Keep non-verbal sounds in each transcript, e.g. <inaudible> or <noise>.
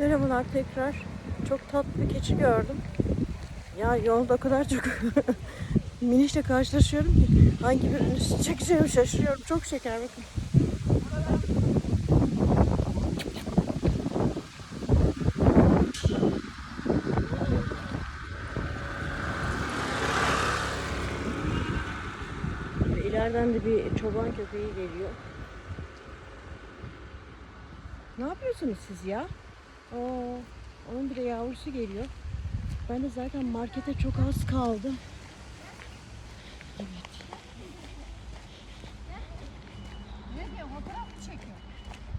Merhabalar tekrar. Çok tatlı bir keçi gördüm. Ya yolda o kadar çok <laughs> minişle karşılaşıyorum ki hangi birini çekeceğimi şaşırıyorum. Çok şeker bakın. İleriden de bir çoban köpeği geliyor. Ne yapıyorsunuz siz ya? Oo, onun bir de yavrusu geliyor. Ben de zaten markete çok az kaldım. Evet.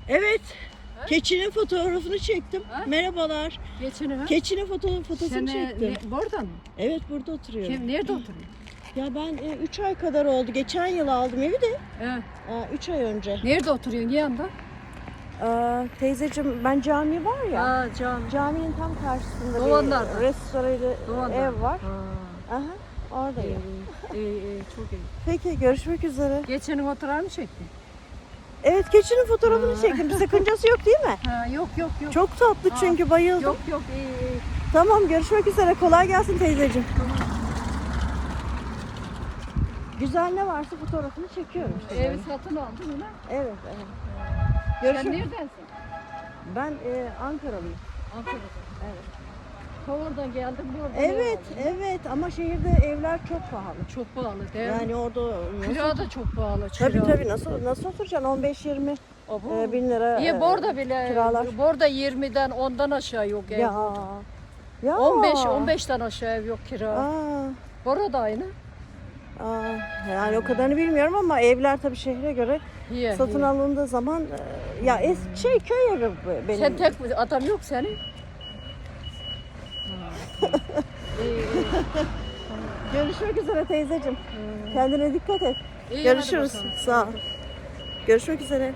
Evet. Keçinin fotoğrafını çektim. Ha? Merhabalar. Geçeni ha? Keçinin foto fotoğrafını Sen e, çektim. ne, buradan mı? Evet burada oturuyorum. Kim, nerede oturuyor? Ya ben 3 ay kadar oldu. Geçen yıl aldım evi de. He. 3 ay önce. Nerede oturuyorsun? Yanında? Aa, teyzeciğim ben cami var ya. Ha, can. Caminin tam karşısında Doğanlar'da. bir restoranı Doğan'da. ev var. Ha. Aha, oradayım. İyi, iyi, iyi, çok iyi. Peki görüşmek üzere. Geçeni fotoğraf mı çektin? Evet keçinin fotoğrafını Ha. çektim. Bir sakıncası yok değil mi? <laughs> Ha, yok yok yok. Çok tatlı Ha. çünkü bayıldım. Yok yok iyi iyi. Tamam görüşmek üzere. Kolay gelsin teyzeciğim. Güzel ne varsa fotoğrafını çekiyorum. işte Evi satın aldın mı? Evet, evet. Sen neredensin? Ben e, Ankaralıyım. Ankara'dan. Evet. Ta oradan geldim burada. Evet, evet ama şehirde evler çok pahalı. Çok pahalı değil mi? Yani orada nasıl? Kira da çok pahalı. Tabii kira. tabii nasıl nasıl oturacaksın 15-20 Abo. e, bin lira. E, burada bile kiralar. burada 20'den 10'dan aşağı yok ev. Ya. Ya. 15 15'ten aşağı ev yok kira. Aa, Burada aynı. Aa, yani o kadarını bilmiyorum ama evler tabii şehre göre İyi. satın iyi. alındığı zaman e, ya es şey köy evi bu benim. Sen tek adam yok senin. <laughs> Görüşmek üzere teyzeciğim. Kendine dikkat et. İyi, hadi Görüşürüz. bakalım. Sağ ol. Görüşmek üzere.